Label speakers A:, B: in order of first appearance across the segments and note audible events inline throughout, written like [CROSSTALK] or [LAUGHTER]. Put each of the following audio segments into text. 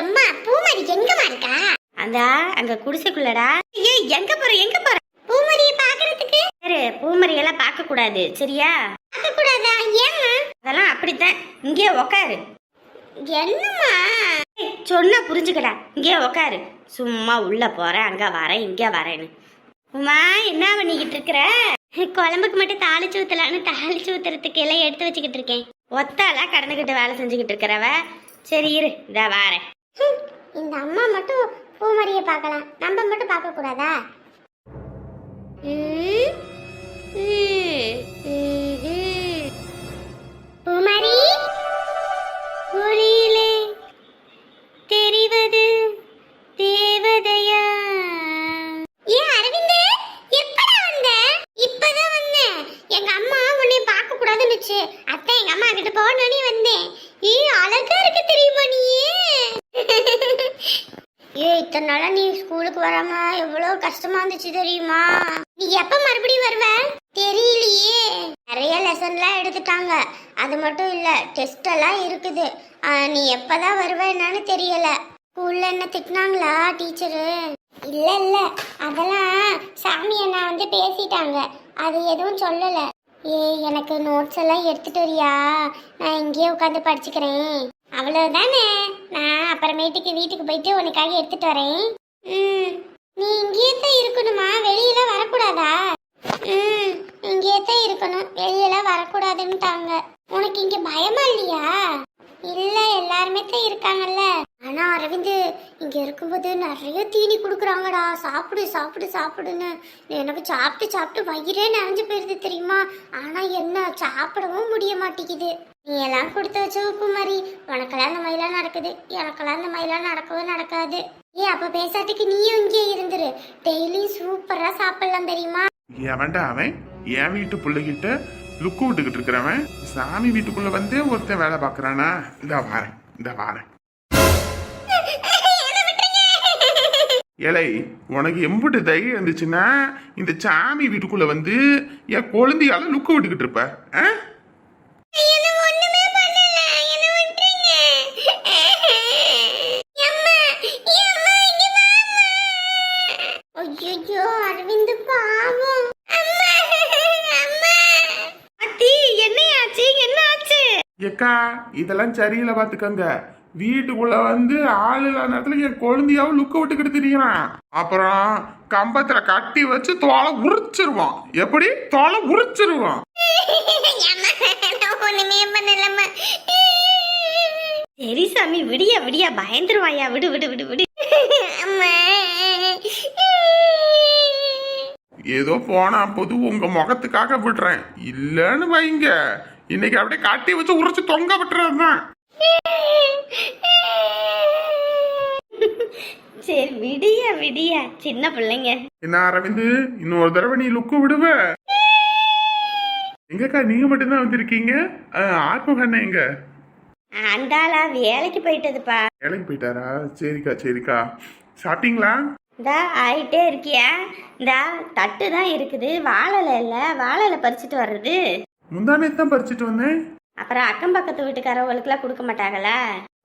A: எம்மா பூமாரி எங்கம்மா இருக்கா?
B: அந்த அங்க குடிசைக்குள்ளடா. ஏய் எங்க போற எங்க போற?
A: பூமாரியை பாக்குறதுக்கு
B: சரி பூமரி எல்லாம் பார்க்க கூடாது சரியா?
A: பார்க்க கூடாதா? ஏம்மா?
B: அதெல்லாம் அப்படித்தான். இங்கே உக்காரு.
A: என்னம்மா?
B: சொன்னா புரிஞ்சுக்கடா. இங்கே உக்காரு. சும்மா உள்ள போறேன் அங்க வரேன் இங்க வரேன்னு. உமா என்ன பண்ணிக்கிட்டு இருக்கிற?
A: குழம்புக்கு மட்டும் தாளிச்சு ஊத்தலான்னு தாளிச்சு ஊத்துறதுக்கு எல்லாம் எடுத்து வச்சுக்கிட்டு இருக்கேன்.
B: ஒத்தாலா கடந்துக்கிட்டு வேலை செஞ்சுக்கிட்டு இருக்கிறவ? சரி இரு. இதா வாரேன்.
A: இந்த அம்மா மட்டும் பூமாரியை பார்க்கலாம் நம்ம மட்டும் பார்க்க கூடாதா. பூமாரி ஒளியிலே தெரிவது தேவதையா ஏ அரவிந்த் எப்படா வந்த இப்பதான் வந்தேன் எங்க அம்மா உன்னை பார்க்க கூடாதுன்னுச்சு அத்தை எங்க அம்மா கிட்ட போனோனே வந்தேன் ஏ அழகா இருக்கு தெரியுமா நீ ஏ இத்தனை நாளா நீ ஸ்கூலுக்கு வராம எவ்வளவு கஷ்டமா இருந்துச்சு தெரியுமா? நீ எப்ப மறுபடியும் வருவ? தெரியலையே. நிறைய லெசன்லாம் எடுத்துட்டாங்க. அது மட்டும் இல்ல டெஸ்ட் எல்லாம் இருக்குது. நீ எப்பதான் வருவ என்னன்னு தெரியல. ஸ்கூல்ல என்ன திட்டினாங்களா டீச்சரு இல்ல இல்ல. அதெல்லாம் சாமி அண்ணா வந்து பேசிட்டாங்க. அது எதுவும் சொல்லல. ஏ எனக்கு நோட்ஸ் எல்லாம் எடுத்துட்டு வரியா? நான் இங்கேயே உட்காந்து படிச்சுக்கிறேன். அவ்வளவுதானே? நான் அப்புறமேட்டுக்கு வீட்டுக்கு போயிட்டு உனக்காக எடுத்துட்டு வரேன். நீ இங்கேயே தான் இருக்கணுமா? வெளியில வரக்கூடாதா? ம். இங்கேயே தான் இருக்கணும். வெளியில வரக்கூடாதுன்ட்டாங்க. உனக்கு இங்க பயமா இல்லையா? இல்ல எல்லாருமே தான் இருக்காங்கல்ல. ஆனா அரவிந்த் இங்க இருக்கும்போது நிறைய தீனி கொடுக்குறாங்கடா. சாப்பிடு சாப்பிடு சாப்பிடுன்னு. எனக்கு சாப்பிட்டு சாப்பிட்டு வயிறே நிறைஞ்சு போயிருது தெரியுமா? ஆனா என்ன சாப்பிடவும் முடிய மாட்டேங்குது. நீ எல்லாம் கொடுத்து வச்ச உப்பு மாதிரி உனக்கெல்லாம் இந்த மாதிரிலாம் நடக்குது. எனக்கெல்லாம் இந்த மாதிரிலாம் நடக்கவே நடக்காது. ஏ அப்ப பேசாட்டுக்கு நீயும் இங்கே இருந்துரு. டெய்லி சூப்பரா சாப்பிடலாம் தெரியுமா?
C: எவன்டா அவன்? என் வீட்டு பிள்ளைகிட்ட லுக்கு விட்டுக்கிட்டு இருக்கிறவன். சாமி வீட்டுக்குள்ள வந்து ஒருத்தன் வேலை பார்க்கறானா? இந்த வாரேன் இந்த வாரேன். ஏலை உனக்கு எம்புட்டு தைரியம் இருந்துச்சுன்னா இந்த சாமி வீட்டுக்குள்ள வந்து என் குழந்தையால லுக்கு விட்டுக்கிட்டு இருப்ப ஆ?
A: ஐயோ அரவிந்த் பாவம்
B: அத்தி என்னையாச்சு என்ன ஆச்சு
C: ஏக்கா இதெல்லாம் சரியில்லை பாத்துக்கோங்க. வீட்டுக்குள்ள வந்து ஆள் இல்லாத நேரத்துல என் குழந்தையாவும் லுக்க விட்டுக்கிட்டு திரியிறான். அப்புறம் கம்பத்துல கட்டி வச்சு தோலை உரிச்சிருவான். எப்படி? தோலை உரிச்சிருவான்.
B: சரி சாமி விடியா விடியா பயந்துருவாயா? விடு விடு விடு விடு.
C: ஏதோ போனா போது உங்க முகத்துக்காக விடுறேன். இல்லன்னு வைங்க. இன்னைக்கு அப்படியே கட்டி வச்சு உரிச்சு தொங்க விட்டுறதுதான்.
B: சரி விடியா விடியா. சின்ன பிள்ளைங்க.
C: என்ன அரவிந்து இன்னொரு தடவை நீ லுக்கு விடுவ? எங்கக்கா நீங்க மட்டும்தான் வந்திருக்கீங்க? ஆத்மகண்ண எங்க?
B: அந்தாளா வேலைக்கு போயிட்டதுப்பா.
C: வேலைக்கு போயிட்டாரா? சரிக்கா சரிக்கா. சாப்பிட்டீங்களா?
B: இந்தா ஆயிட்டே இருக்கியா? இந்தா தட்டு தான் இருக்குது. வாழலை இல்லை. வாழலை பறிச்சுட்டு வர்றது.
C: முந்தானே தான் பறிச்சிட்டு வந்தேன்.
B: அப்புறம் அக்கம் பக்கத்து வீட்டுக்காரவங்களுக்குலாம் கொடுக்க மாட்டாங்களா?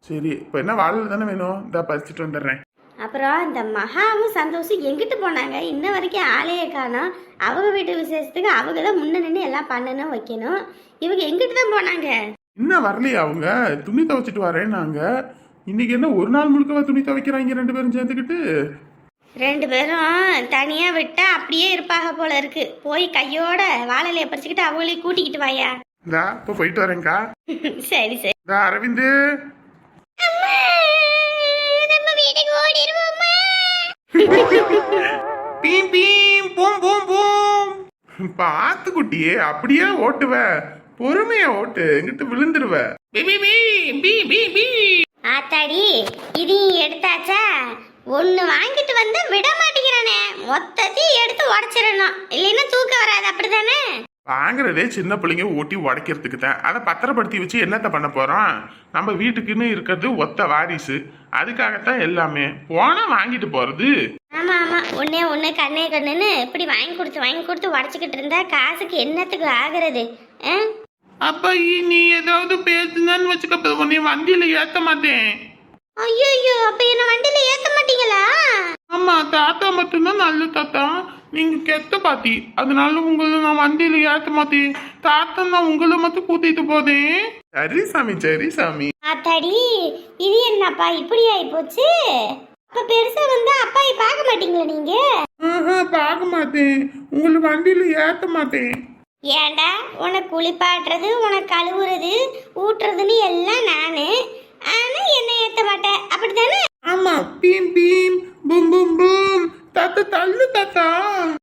C: சரி இப்போ என்ன வாழை தானே வேணும்? இந்தா பறிச்சிட்டு வந்துடுறேன்.
B: அப்புறம் இந்த மகாவும் சந்தோஷம் எங்கிட்டு போனாங்க? இன்ன வரைக்கும் ஆளையே காணோம். அவங்க வீட்டு விசேஷத்துக்கு அவங்க தான் முன்ன நின்று எல்லாம் பண்ணணும் வைக்கணும். இவங்க எங்கிட்டு தான் போனாங்க?
C: இன்னும் வரலையா அவங்க? துணி துவைச்சிட்டு வரேன் நாங்க இன்னைக்கு என்ன ஒரு நாள் முழுக்கவா துணி துவைக்கிறாங்க ரெண்டு பேரும் சேர்ந்துக்கிட்டு?
B: ரெண்டு பேரும் தனியாக விட்டா அப்படியே இருப்பாக போல இருக்கு. போய் கையோட வாழலையை பறிச்சுக்கிட்டு அவங்களையும் கூட்டிக்கிட்டு வாயா.
C: இந்தா இப்போ போயிட்டு வரேன்க்கா. [LAUGHS]
B: சரி சரி.
C: இந்தா அரவிந்து. [LAUGHS] பீம் பீம் பூம் பூம் பூம். பார்த்து குட்டியே அப்படியே ஓட்டுவ. பொறுமையா ஓட்டு எங்கிட்ட விழுந்துருவ. பீ, பீ, பீ, பீ, பீ, பீ.
B: ஆத்தாடி இதையும் எடுத்தாச்சா? ஒன்று வாங்கிட்டு வந்து விட மாட்டேங்கிறானே. மொத்தத்தையும் எடுத்து உடச்சிடணும். இல்லைன்னா தூக்கம் வராது அப்படிதானே
C: வாங்குறதே சின்ன பிள்ளைங்க ஓட்டி உடைக்கிறதுக்கு தான். அதை பத்திரப்படுத்தி வச்சு என்னத்த பண்ண போறோம்? நம்ம வீட்டுக்குன்னு இருக்கிறது ஒத்த வாரிசு. அதுக்காகத்தான் எல்லாமே. போனா வாங்கிட்டு போறது.
B: ஆமா ஆமா. ஒன்னே ஒன்று கண்ணே கண்ணுன்னு இப்படி வாங்கி கொடுத்து வாங்கி கொடுத்து உடச்சிக்கிட்டு இருந்தா காசுக்கு என்னத்துக்கு ஆகுறது?
C: அப்ப நீ ஏதாவது பேசுனன்னு வச்சுக்க உன்னை வண்டியில ஏத்த மாட்டேன்
B: ஐயையோ
C: தாத்தா மட்டும்தான் நல்ல தாத்தா. நீங்க கெட்ட பாத்தி அதனால உங்களை நான் வண்டியில ஏத்த மாத்தேன் தாத்தா நான் உங்களை மட்டும் கூட்டிட்டு போதேன். சரி சாமி சரி சாமி.
B: ஆத்தாடி இது என்னப்பா இப்படி ஆயிப்போச்சு? அப்ப பெருசா வந்து அப்பாயை பார்க்க மாட்டீங்களா நீங்க?
C: பார்க்க மாட்டேன். உங்களை வண்டியில ஏத்த மாட்டேன்.
B: ஏன்டா உனக்கு குளிப்பாட்டுறது உனக்கு கழுவுறது ஊட்டுறதுன்னு எல்லாம் நானு. ஆனா என்ன ஏத்த மாட்டேன். அப்படித்தானே?
C: ஆமா. பீம் பீம் பூம் பூம் பூம். தாத்தா தள்ளு தாத்தா.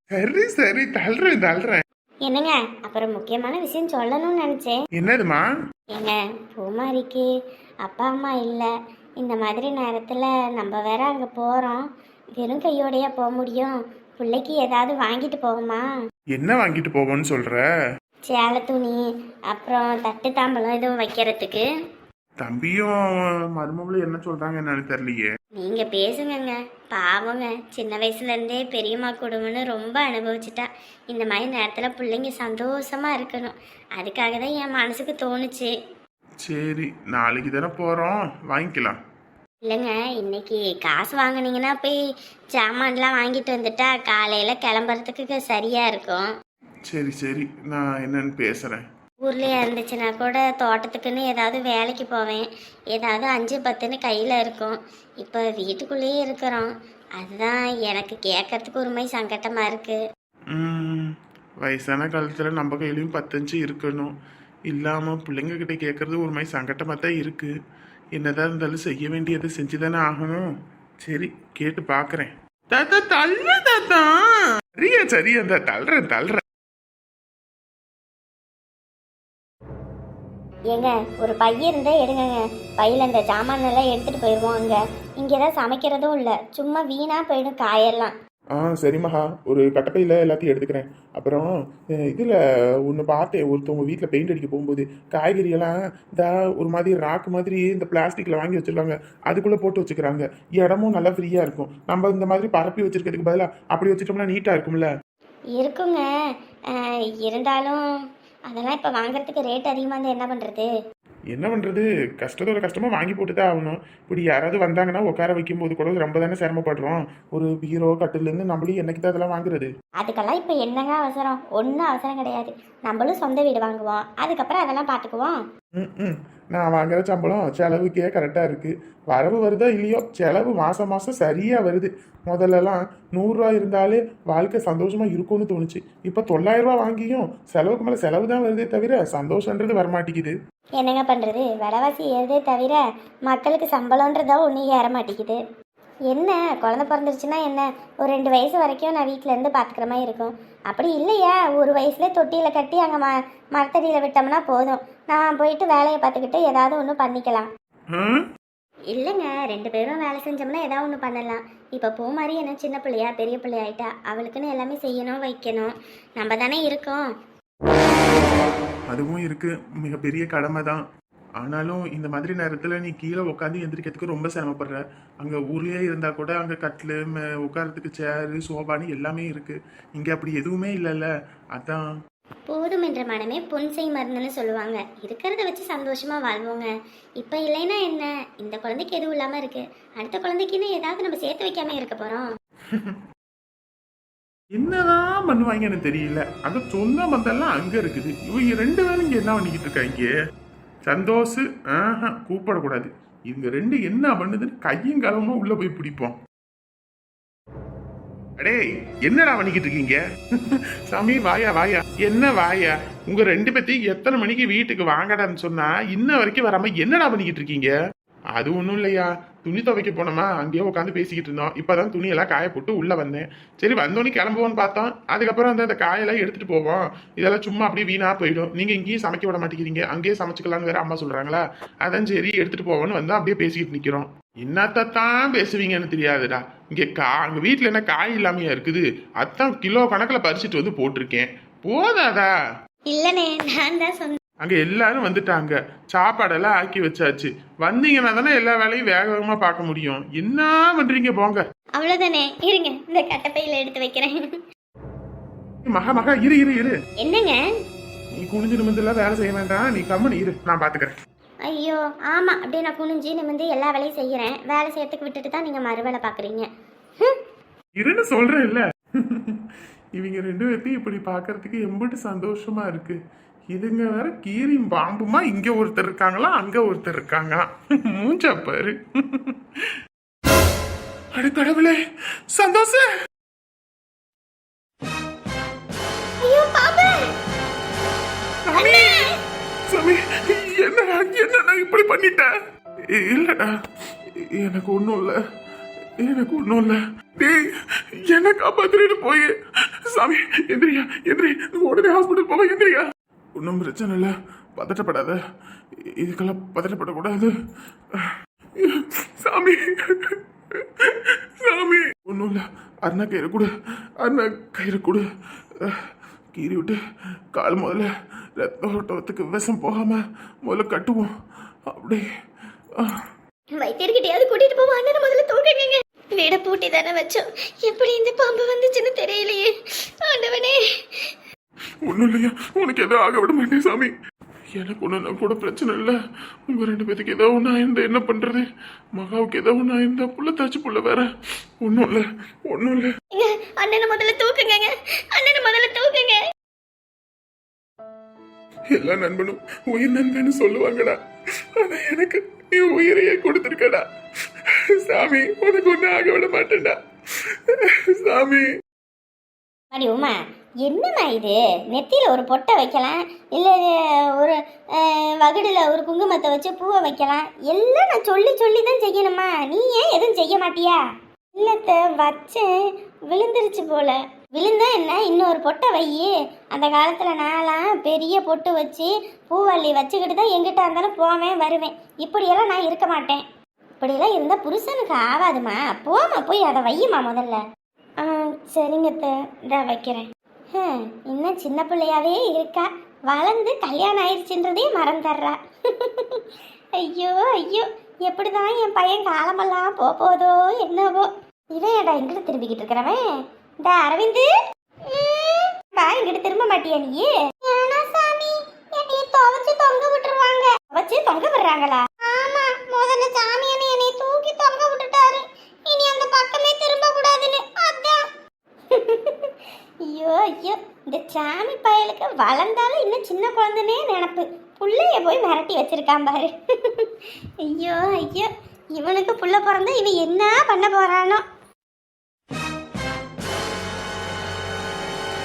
C: சரி சரி. தள்ளுறேன் தள்ளுறேன்.
B: என்னங்க? அப்புறம் முக்கியமான விஷயம் சொல்லணும்னு நினைச்சேன்.
C: என்னதுமா
B: ஏங்க பூமாரிக்கு அப்பா அம்மா இல்லை. இந்த மாதிரி நேரத்தில் நம்ம வேற அங்கே போகிறோம் வெறும் கையோடையா போக முடியும். பிள்ளைக்கு ஏதாவது வாங்கிட்டு போவோமா?
C: என்ன வாங்கிட்டு போவோன்னு சொல்ற?
B: சேலை துணி அப்புறம் தட்டு தாம்பலம் எதுவும் வைக்கிறதுக்கு?
C: தம்பியும் மருமகளும் என்ன சொல்றாங்க என்னன்னு தெரியலையே.
B: நீங்கள் பேசுங்கங்க. பாவங்க. சின்ன வயசுலேருந்தே பெரியம்மா குடும்பம்னு ரொம்ப அனுபவிச்சிட்டா. இந்த மாதிரி நேரத்தில் பிள்ளைங்க சந்தோஷமாக இருக்கணும். அதுக்காக தான் என் மனசுக்கு தோணுச்சு.
C: சரி நாளைக்கு தானே போறோம். வாங்கிக்கலாம்.
B: இல்லைங்க இன்னைக்கு காசு வாங்குனீங்கன்னா போய் சாமான்லாம் வாங்கிட்டு வந்துட்டா காலையில் கிளம்புறதுக்கு சரியாக இருக்கும்.
C: சரி சரி. நான் என்னன்னு பேசுறேன்.
B: ஊர்லேயே இருந்துச்சுன்னா கூட தோட்டத்துக்குன்னு ஏதாவது வேலைக்கு போவேன். ஏதாவது அஞ்சு பத்துன்னு கையில் இருக்கும். இப்போ வீட்டுக்குள்ளேயே இருக்கிறோம். அதுதான் எனக்கு கேட்கறதுக்கு ஒரு மாதிரி சங்கட்டமாக இருக்குது
C: வயசான காலத்தில் நம்ம கையிலையும் பத்தஞ்சு இருக்கணும். இல்லாமல் பிள்ளைங்க கிட்டே கேட்கறது ஒரு மாதிரி சங்கட்டமாக தான் இருக்குது என்னதான் இருந்தாலும் செய்ய வேண்டியதை செஞ்சு தானே ஆகணும். சரி கேட்டு பார்க்குறேன் தாத்தா தள்ளு தாத்தா. சரியா சரியா இந்த தள்ளுறேன் தள்ளுறேன்.
B: ஏங்க ஒரு பைய இருந்தால் எடுங்கங்க. பையில் இந்த சாமான் எல்லாம் எடுத்துகிட்டு போயிடுவோம் அங்கே. இங்கே தான் சமைக்கிறதும் இல்லை. சும்மா வீணாக போயிடும் காயெல்லாம்.
C: ஆ சரி மகா. ஒரு கட்டப்பையில் எல்லாத்தையும் எடுத்துக்கிறேன். அப்புறம் இதில் ஒன்று பார்த்தேன். ஒருத்தவங்க வீட்டில் பெயிண்ட் அடிக்க போகும்போது காய்கறியெல்லாம் இந்த ஒரு மாதிரி ராக்கு மாதிரி இந்த பிளாஸ்டிக்கில் வாங்கி வச்சிருக்காங்க. அதுக்குள்ளே போட்டு வச்சுக்கிறாங்க. இடமும் நல்லா ஃப்ரீயாக இருக்கும். நம்ம இந்த மாதிரி பரப்பி வச்சிருக்கிறதுக்கு பதிலாக அப்படி வச்சுட்டோம்னா நீட்டாக இருக்கும்ல?
B: இருக்குங்க. இருந்தாலும் அதெல்லாம் இப்போ வாங்குறதுக்கு ரேட் அதிகமாக இருந்தால் என்ன பண்ணுறது
C: என்ன பண்ணுறது கஷ்டத்தோட கஷ்டமாக வாங்கி போட்டு தான் ஆகணும். இப்படி யாராவது வந்தாங்கன்னா உட்கார வைக்கும்போது கூட ரொம்ப தானே சிரமப்படுறோம். ஒரு பீரோ கட்டிலேருந்து நம்மளும் என்னைக்கு தான் அதெல்லாம் வாங்குறது?
B: அதுக்கெல்லாம் இப்போ என்னங்க அவசரம்? ஒன்றும் அவசரம் கிடையாது. நம்மளும் சொந்த வீடு வாங்குவோம். அதுக்கப்புறம் அதெல்லாம் பார்த்துக்குவோம்
C: ம் ம். நான் வாங்குற சம்பளம் செலவுக்கே கரெக்டாக இருக்குது வரவு வருதா இல்லையோ? செலவு மாதம் மாதம் சரியாக வருது. முதல்லலாம் நூறுரூவா இருந்தாலே வாழ்க்கை சந்தோஷமாக இருக்கும்னு தோணுச்சு. இப்போ தொள்ளாயிரரூவா வாங்கியும் செலவுக்கு மேலே செலவு தான் வருதே தவிர சந்தோஷன்றது வரமாட்டேங்குது.
B: என்னங்க பண்ணுறது விலைவாசி ஏறுதே தவிர மக்களுக்கு சம்பளன்றதோ ஒன்றும் ஏற மாட்டேங்குது. என்ன குழந்தை பிறந்துருச்சுன்னா என்ன? ஒரு ரெண்டு வயசு வரைக்கும் நான் வீட்டில் இருந்து பார்த்துக்கிற மாதிரி இருக்கும். அப்படி இல்லையா ஒரு வயசுல தொட்டியில் கட்டி அங்கே ம மரத்தடியில் விட்டோம்னா போதும். நான் போயிட்டு வேலையை பார்த்துக்கிட்டு ஏதாவது ஒன்று பண்ணிக்கலாம். இல்லைங்க ரெண்டு பேரும் வேலை செஞ்சோம்னா ஏதாவது ஒன்று பண்ணலாம். இப்போ போ மாதிரி என்ன சின்ன பிள்ளையா பெரிய பிள்ளையாயிட்டா அவளுக்குன்னு எல்லாமே செய்யணும் வைக்கணும். நம்ம தானே இருக்கோம்.
C: அதுவும் இருக்குது மிகப்பெரிய கடமை தான் ஆனாலும் இந்த மாதிரி நேரத்தில் நீ கீழே உட்காந்து எந்திரிக்கிறதுக்கு ரொம்ப சிரமப்படுற. அங்கே ஊர்லேயே இருந்தால் கூட அங்கே கட்டில் உட்காரத்துக்கு சேரு சோபானு எல்லாமே இருக்குது இங்கே அப்படி எதுவுமே இல்லைல்ல. அதான்.
B: போதும் என்ற மனமே பொன்சை மருந்துன்னு சொல்லுவாங்க. இருக்கிறத வச்சு சந்தோஷமா வாழ்வோங்க. இப்போ இல்லைன்னா என்ன? இந்த குழந்தைக்கு எதுவும் இல்லாமல் இருக்கு. அடுத்த குழந்தைக்குன்னு ஏதாவது நம்ம சேர்த்து வைக்காம இருக்க போறோம். [LAUGHS]
C: என்னதான் பண்ணுவாங்கன்னு தெரியல. அந்த சொந்த பந்தெல்லாம் அங்க இருக்குது. இவங்க ரெண்டு பேரும் இங்க என்ன பண்ணிக்கிட்டு இருக்காங்க? சந்தோஷ் ஆஹா கூப்பிடக்கூடாது. இவங்க ரெண்டு என்ன பண்ணுதுன்னு கையும் களவுமா உள்ள போய் பிடிப்போம். அடே என்னடா பண்ணிக்கிட்டு இருக்கீங்க? சாமி வாயா வாயா. என்ன வாயா? உங்க ரெண்டு பேத்தையும் எத்தனை மணிக்கு வீட்டுக்கு வாங்கடான்னு சொன்னா இன்ன வரைக்கும் வராம என்னடா பண்ணிக்கிட்டு இருக்கீங்க? அது ஒன்றும் இல்லையா? துணி துவைக்க போனோமா? அங்கேயே உட்காந்து பேசிக்கிட்டு இருந்தோம். இப்போதான் துணியெல்லாம் காய போட்டு வந்தேன். சரி வந்தோன்னே கிளம்புவோன்னு பார்த்தோம். அதுக்கப்புறம் அந்த அந்த காயெல்லாம் எடுத்துகிட்டு போவோம். இதெல்லாம் சும்மா அப்படியே வீணாக போயிடும். நீங்கள் இங்கேயும் சமைக்க விட மாட்டேங்கிறீங்க. அங்கேயே சமைச்சிக்கலாம்னு வேற அம்மா சொல்கிறாங்களா அதான் சரி எடுத்துகிட்டு போவோன்னு வந்து அப்படியே பேசிக்கிட்டு நிற்கிறோம் என்னத்தான் பேசுவீங்கன்னு தெரியாதுடா. இங்கே கா அங்கே வீட்டில் என்ன காய் இல்லாமையா இருக்குது? அதான் கிலோ கணக்கில் பறிச்சுட்டு வந்து போட்டிருக்கேன். போதாதா?
B: இல்லனே நான் தான் சொன்னேன்
C: அங்க எல்லாரும் வந்துட்டாங்க. சாப்பாடெல்லாம் ஆக்கி வச்சாச்சு. வந்தீங்கன்னா தானே எல்லா வேலையும் வேக வேகமா பார்க்க முடியும். என்ன பண்றீங்க? போங்க.
B: அவ்வளோதானே இருங்க. இந்த கட்டப்பையில் எடுத்து வைக்கிறேன்.
C: மகா மகா இரு இரு இரு.
B: என்னங்க?
C: நீ குனிஞ்சு நிமிந்தெல்லாம் வேலை செய்ய வேண்டாம். நீ கம்மனு இரு. நான் பாத்துக்கிறேன்.
B: ஐயோ ஆமாம் அப்படியே நான் குனிஞ்சு நிமிந்து எல்லா வேலையும் செய்கிறேன் வேலை செய்யறதுக்கு விட்டுட்டு தான் நீங்கள் மறு வேலை பார்க்குறீங்க
C: இருன்னு சொல்றேன் இல்ல இவங்க ரெண்டு பேர்த்தையும் இப்படி பார்க்கறதுக்கு எம்பிட்டு சந்தோஷமா இருக்கு. இதுங்க வேற கீரியும் பாம்புமா? இங்க ஒருத்தர் இருக்காங்களா? அங்க ஒருத்தர் இருக்காங்களா? மூஞ்ச பாரு. அட கடவுளே சாமி என்னடா என்னடா இப்படி பண்ணிட்ட? இ- இல்லடா எனக்கு ஒண்ணும் இல்ல. எனக்கு ஒண்ணும் இல்ல. டேய் என்ன காப்பாத்துறேன்னு போய். சாமி எந்திரியா எந்திரி. உடனே ஹாஸ்பிட்டல் போக எந்திரியா. ஒன்றும் பிரச்சனை இல்லை. பதட்டப்படாத. இதுக்கெல்லாம் பதட்டப்படக்கூடாது. சாமி. சாமி. ஒன்றும் இல்லை. அண்ணா கயிறு கொடு. அண்ணா கயிறு கொடு. கீறி விட்டு கால் முதல்ல ரத்த ஓட்டத்துக்கு விஷம் போகாம முதல்ல கட்டுவோம். அப்படி. ஆ.
A: வைத்தியர்கிட்டயாவது கூட்டிட்டு போவோம். அண்ணன் முதல்ல தூக்குங்க வீட பூட்டி தானே வச்சோம். எப்படி இந்த பாம்பு வந்துச்சுன்னு தெரியலையே. ஆண்டவனே.
C: ஒன்றும் இல்லையா? உனக்கு எதுவும் ஆக விட மாட்டேன் சாமி. எனக்கு ஒன்றுனா கூட பிரச்சனை இல்லை. உங்க ரெண்டு பேத்துக்கு ஏதோ ஒன்று ஆயிருந்தா என்ன பண்றது? மகாவுக்கு ஏதோ ஒன்று ஆயிருந்தா புள்ள தாச்சு புள்ள வேற. ஒன்றும் இல்லை. ஒன்றும் இல்லை.
A: அண்ணனை முதல்ல தூக்குங்க அண்ணனை முதல்ல தூக்குங்க.
C: எல்லா நண்பனும் உயிர் நண்பன்னு சொல்லுவாங்கடா. ஆனா எனக்கு நீ உயிரையே கொடுத்துருக்கடா. சாமி உனக்கு ஒண்ணு ஆக விட மாட்டேன்டா. சாமி.
B: அடி உமா என்னம்மா இது? நெத்தியில் ஒரு பொட்டை வைக்கலாம் இல்லை ஒரு வகுடில் ஒரு குங்குமத்தை வச்சு பூவை வைக்கலாம். எல்லாம் நான் சொல்லி சொல்லி தான் செய்யணுமா நீ ஏன் எதுவும் செய்ய மாட்டியா? இல்லத்தை வச்சேன் விழுந்துருச்சு போல. விழுந்தா என்ன? இன்னொரு பொட்டை வையி அந்த காலத்தில் நான்லாம் பெரிய பொட்டு வச்சு பூவள்ளி வச்சுக்கிட்டு தான் எங்கிட்ட இருந்தாலும் போவேன் வருவேன். இப்படியெல்லாம் நான் இருக்க மாட்டேன். இப்படியெல்லாம் இருந்தால் புருஷனுக்கு ஆகாதுமா போமா போய் அதை வையுமா முதல்ல? ஆ சரிங்கத்த இந்தா வைக்கிறேன். இன்னும் சின்ன பிள்ளையாவே இருக்கா? வளர்ந்து கல்யாணம் ஆயிடுச்சுன்றதே மறந்துடுறா. ஐயோ ஐயோ எப்படிதான் என் பையன் காலமெல்லாம் போக போதோ என்னவோ. இவன் ஏடா இங்கிட்டு திரும்பிக்கிட்டு இருக்கிறவன்? இந்த அரவிந்து. ம், இங்கிட்டு திரும்ப மாட்டியா நீ? சாமி என்னைய தொங்க விட்டுருவாங்க. துவைச்சு தொங்க விடுறாங்களா? ஆமா முதல்ல சாமி என்னை தூக்கி தொங்க விட்டுட்டாரு இனி அந்த பக்கமே திரும்ப கூடாதுன்னு அதான் ஐயோ இந்த சாமி பயலுக்கு வளர்ந்தாலும் இன்னும் சின்ன குழந்தைனே நினப்பு. புள்ளைய போய் மிரட்டி வச்சிருக்கான் பாரு. ஐயோ ஐயோ இவனுக்கு புள்ள பிறந்தா இவன் என்ன பண்ண போறானோ?